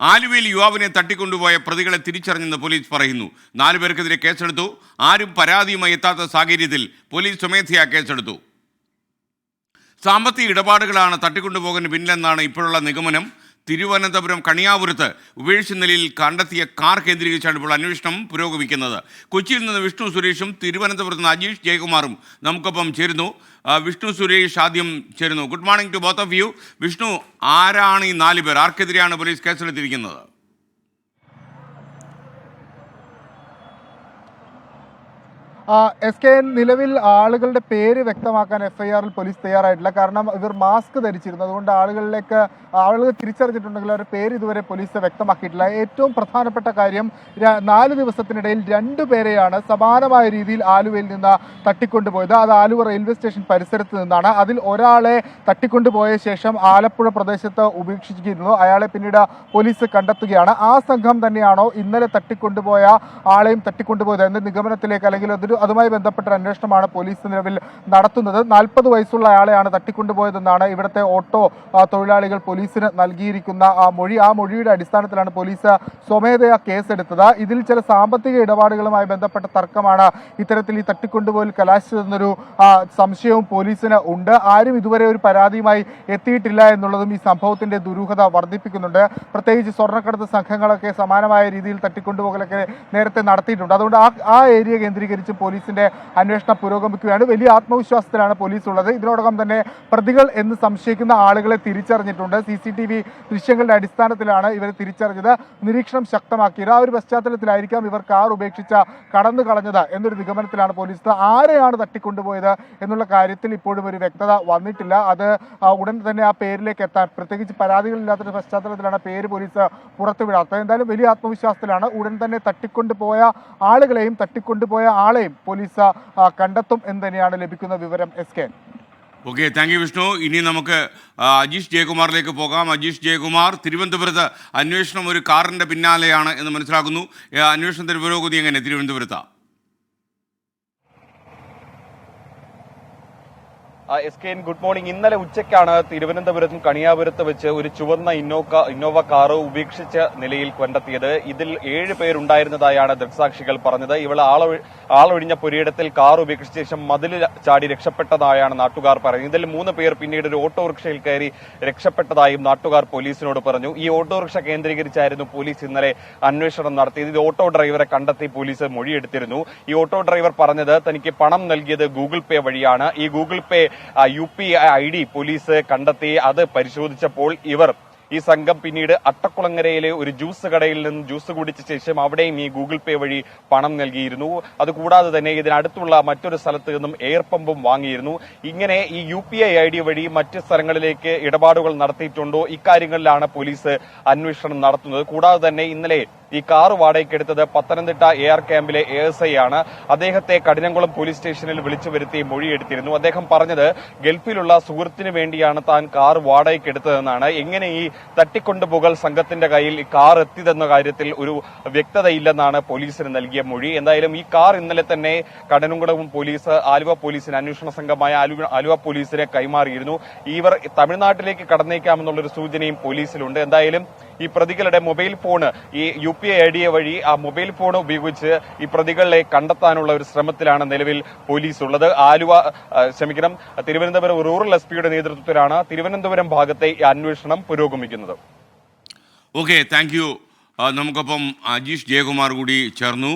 ആലുവയിൽ യുവാവിനെ തട്ടിക്കൊണ്ടുപോയ പ്രതികളെ തിരിച്ചറിഞ്ഞെന്ന് പോലീസ് പറയുന്നു. നാലു പേർക്കെതിരെ കേസെടുത്തു. ആരും പരാതിയുമായി എത്താത്ത സാഹചര്യത്തിൽ പോലീസ് സ്വമേധയാ കേസെടുത്തു. സാമ്പത്തിക ഇടപാടുകളാണ് തട്ടിക്കൊണ്ടുപോകാൻ പിന്നിലെന്നാണ് ഇപ്പോഴുള്ള നിഗമനം. തിരുവനന്തപുരം കണിയാപുരത്ത് ഉപേക്ഷിച്ച നിലയിൽ കണ്ടെത്തിയ കാർ കേന്ദ്രീകരിച്ചാണ് ഇപ്പോൾ അന്വേഷണം പുരോഗമിക്കുന്നത്. കൊച്ചിയിൽ നിന്ന് വിഷ്ണു സുരേഷും തിരുവനന്തപുരത്ത് നിന്ന് അജീഷ് ജയകുമാറും നമുക്കൊപ്പം ചേരുന്നു. വിഷ്ണു സുരേഷ് ആദ്യം ചേരുന്നു. Good morning to both of you. Vishnu ആരാണ് ഈ നാല് പേർ? ആർക്കെതിരെയാണ് പോലീസ് കേസെടുത്തിരിക്കുന്നത്? എസ് കെ എൻ നിലവിൽ ആളുകളുടെ പേര് വ്യക്തമാക്കാൻ എഫ് ഐ ആറിൽ പോലീസ് തയ്യാറായിട്ടില്ല. കാരണം ഇവർ മാസ്ക് ധരിച്ചിരുന്നു. അതുകൊണ്ട് ആളുകളിലേക്ക് ആളുകൾ തിരിച്ചറിഞ്ഞിട്ടുണ്ടെങ്കിൽ അവരുടെ പേര് ഇതുവരെ പോലീസ് വ്യക്തമാക്കിയിട്ടില്ല. ഏറ്റവും പ്രധാനപ്പെട്ട കാര്യം നാല് ദിവസത്തിനിടയിൽ രണ്ടു പേരെയാണ് സമാനമായ രീതിയിൽ ആലുവയിൽ നിന്ന് തട്ടിക്കൊണ്ടുപോയത്. അത് ആലുവ റെയിൽവേ സ്റ്റേഷൻ പരിസരത്ത് നിന്നാണ്. അതിൽ ഒരാളെ തട്ടിക്കൊണ്ടുപോയ ശേഷം ആലപ്പുഴ പ്രദേശത്ത് ഉപേക്ഷിച്ചിരുന്നു. അയാളെ പിന്നീട് പോലീസ് കണ്ടെത്തുകയാണ്. ആ സംഘം തന്നെയാണോ ഇന്നലെ തട്ടിക്കൊണ്ടുപോയ ആളെയും തട്ടിക്കൊണ്ടുപോയത് എന്ന നിഗമനത്തിലേക്ക് അല്ലെങ്കിൽ അതൊരു അതുമായി ബന്ധപ്പെട്ട അന്വേഷണമാണ് പോലീസ് നിലവിൽ നടത്തുന്നത്. നാൽപ്പത് വയസ്സുള്ള അയാളെയാണ് തട്ടിക്കൊണ്ടുപോയതെന്നാണ് ഇവിടുത്തെ ഓട്ടോ തൊഴിലാളികൾ പോലീസിന് നൽകിയിരിക്കുന്ന ആ മൊഴി. ആ മൊഴിയുടെ അടിസ്ഥാനത്തിലാണ് പോലീസ് സ്വമേധയാ കേസെടുത്തത്. ഇതിൽ ചില സാമ്പത്തിക ഇടപാടുകളുമായി ബന്ധപ്പെട്ട തർക്കമാണ് ഇത്തരത്തിൽ ഈ തട്ടിക്കൊണ്ടുപോയിൽ കലാശിച്ചതെന്നൊരു സംശയവും പോലീസിന് ഉണ്ട്. ആരും ഇതുവരെ ഒരു പരാതിയുമായി എത്തിയിട്ടില്ല എന്നുള്ളതും ഈ സംഭവത്തിന്റെ ദുരൂഹത വർദ്ധിപ്പിക്കുന്നുണ്ട്. പ്രത്യേകിച്ച് സ്വർണക്കടത്ത് സംഘങ്ങളൊക്കെ സമാനമായ രീതിയിൽ തട്ടിക്കൊണ്ടുപോകലൊക്കെ നേരത്തെ നടത്തിയിട്ടുണ്ട്. അതുകൊണ്ട് ആ ആ ഏരിയ കേന്ദ്രീകരിച്ച് പോലീസിന്റെ അന്വേഷണം പുരോഗമിക്കുകയാണ്. വലിയ ആത്മവിശ്വാസത്തിലാണ് പോലീസ് ഉള്ളത് ഇതിനോടകം തന്നെ പ്രതികൾ എന്ന് സംശയിക്കുന്ന ആളുകളെ തിരിച്ചറിഞ്ഞിട്ടുണ്ട്. സി സി ടി വി ദൃശ്യങ്ങളുടെ അടിസ്ഥാനത്തിലാണ് ഇവരെ തിരിച്ചറിഞ്ഞത്. നിരീക്ഷണം ശക്തമാക്കിയത്. ആ ഒരു പശ്ചാത്തലത്തിലായിരിക്കാം ഇവർ കാർ ഉപേക്ഷിച്ച കടന്നു കളഞ്ഞത് എന്നൊരു നിഗമനത്തിലാണ് പോലീസ്. ആരെയാണ് തട്ടിക്കൊണ്ടുപോയത് എന്നുള്ള കാര്യത്തിൽ ഇപ്പോഴും ഒരു വ്യക്തത വന്നിട്ടില്ല. അത് ഉടൻ തന്നെ ആ പേരിലേക്ക് എത്താൻ പ്രത്യേകിച്ച് പരാതികളില്ലാത്തൊരു പശ്ചാത്തലത്തിലാണ് പേര് പോലീസ് പുറത്തുവിടാത്തത്. എന്തായാലും വലിയ ആത്മവിശ്വാസത്തിലാണ് ഉടൻ തന്നെ തട്ടിക്കൊണ്ടുപോയ ആളുകളെയും തട്ടിക്കൊണ്ടുപോയ ആളെയും പോലീസ് കണ്ടെത്തും എന്ന് തന്നെയാണ് ലഭിക്കുന്ന വിവരം S K okay thank you Vishnu ഇനി നമുക്ക് അജീഷ് ജയകുമാറിലേക്ക് പോകാം. അജീഷ് ജയകുമാർ തിരുവനന്തപുരത്ത് അന്വേഷണം ഒരു കാറിന്റെ പിന്നാലെയാണ് എന്ന് മനസ്സിലാക്കുന്നു. അന്വേഷണത്തിന്റെ പുരോഗതി എങ്ങനെ? തിരുവനന്തപുരത്താണ് S K N good morning. ഇന്നലെ ഉച്ചയ്ക്കാണ് തിരുവനന്തപുരത്തും കണിയാപുരത്ത് വെച്ച് ഒരു ചുവന്ന ഇന്നോക്ക ഇന്നോവ കാറ് ഉപേക്ഷിച്ച നിലയിൽ കണ്ടെത്തിയത്. ഇതിൽ ഏഴ് പേരുണ്ടായിരുന്നതായാണ് ദൃക്സാക്ഷികൾ പറഞ്ഞത്. ഇവൾ ആളൊഴി ആളൊഴിഞ്ഞ പുരയിടത്തിൽ കാർ ഉപേക്ഷിച്ച ശേഷം മതിൽ ചാടി രക്ഷപ്പെട്ടതായാണ് നാട്ടുകാർ പറയുന്നത്. ഇതിൽ മൂന്ന് പേർ പിന്നീട് ഒരു ഓട്ടോറിക്ഷയിൽ കയറി രക്ഷപ്പെട്ടതായും നാട്ടുകാർ പോലീസിനോട് പറഞ്ഞു. ഈ ഓട്ടോറിക്ഷ കേന്ദ്രീകരിച്ചായിരുന്നു പോലീസ് ഇന്നലെ അന്വേഷണം നടത്തിയത്. ഇത് ഓട്ടോ ഡ്രൈവറെ കണ്ടെത്തി പോലീസ് മൊഴിയെടുത്തിരുന്നു. ഈ ഓട്ടോ ഡ്രൈവർ പറഞ്ഞത് തനിക്ക് പണം നൽകിയത് ഗൂഗിൾ പേ വഴിയാണ്. ഈ Google Pay U P I D police കണ്ടെത്തി അത് പരിശോധിച്ചപ്പോൾ ഇവർ ഈ സംഘം പിന്നീട് അട്ടക്കുളങ്ങരയിലെ ഒരു ജ്യൂസ് കടയിൽ നിന്ന് ജ്യൂസ് കുടിച്ച ശേഷം അവിടെയും ഈ ഗൂഗിൾ പേ വഴി പണം നൽകിയിരുന്നു. അതുകൂടാതെ തന്നെ ഇതിനടുത്തുള്ള മറ്റൊരു സ്ഥലത്ത് നിന്നും എയർ പമ്പും വാങ്ങിയിരുന്നു. ഇങ്ങനെ ഈ U P I I D വഴി മറ്റ് സ്ഥലങ്ങളിലേക്ക് ഇടപാടുകൾ നടത്തിയിട്ടുണ്ടോ? ഇക്കാര്യങ്ങളിലാണ് പോലീസ് അന്വേഷണം നടത്തുന്നത്. കൂടാതെ തന്നെ ഇന്നലെ ഈ കാർ വാടകയ്ക്കെടുത്തത് പത്തനംതിട്ട എ ആർ ക്യാമ്പിലെ എ എസ് ഐ ആണ്. അദ്ദേഹത്തെ കഠിനംകുളം പോലീസ് സ്റ്റേഷനിൽ വിളിച്ചു വരുത്തി മൊഴിയെടുത്തിരുന്നു. അദ്ദേഹം പറഞ്ഞത് ഗൾഫിലുള്ള സുഹൃത്തിനു വേണ്ടിയാണ് താൻ കാർ വാടകയ്ക്കെടുത്തതെന്നാണ് എങ്ങനെ ഈ തട്ടിക്കൊണ്ടുപോകൽ സംഘത്തിന്റെ കയ്യിൽ ഈ കാർ എത്തിയതെന്ന കാര്യത്തിൽ ഒരു വ്യക്തതയില്ലെന്നാണ് പോലീസിന് നൽകിയ മൊഴി. എന്തായാലും ഈ കാർ ഇന്നലെ തന്നെ കടനുംകുളവും പോലീസ് ആലുവ പോലീസിന് അന്വേഷണ സംഘമായ ആലുവ ആലുവ പോലീസിനെ കൈമാറിയിരുന്നു. ഇവർ തമിഴ്നാട്ടിലേക്ക് കടന്നേക്കാമെന്നുള്ളൊരു സൂചനയും പോലീസിലുണ്ട്. എന്തായാലും ഈ പ്രതികളുടെ മൊബൈൽ ഫോണ് ഈ യു പി ഐ ഡി വഴി ആ മൊബൈൽ ഫോൺ ഉപയോഗിച്ച് ഈ പ്രതികളെ കണ്ടെത്താനുള്ള ഒരു ശ്രമത്തിലാണ് നിലവിൽ പോലീസ് ഉള്ളത് ആലുവ ക്ഷമിക്കണം തിരുവനന്തപുരം റൂറൽ എസ് പിയുടെ നേതൃത്വത്തിലാണ് തിരുവനന്തപുരം ഭാഗത്തെ അന്വേഷണം പുരോഗമിക്കുന്നത്. ഓക്കെ താങ്ക് യു നമുക്കൊപ്പം അജീഷ് ജയകുമാർ കൂടി ചേർന്നു.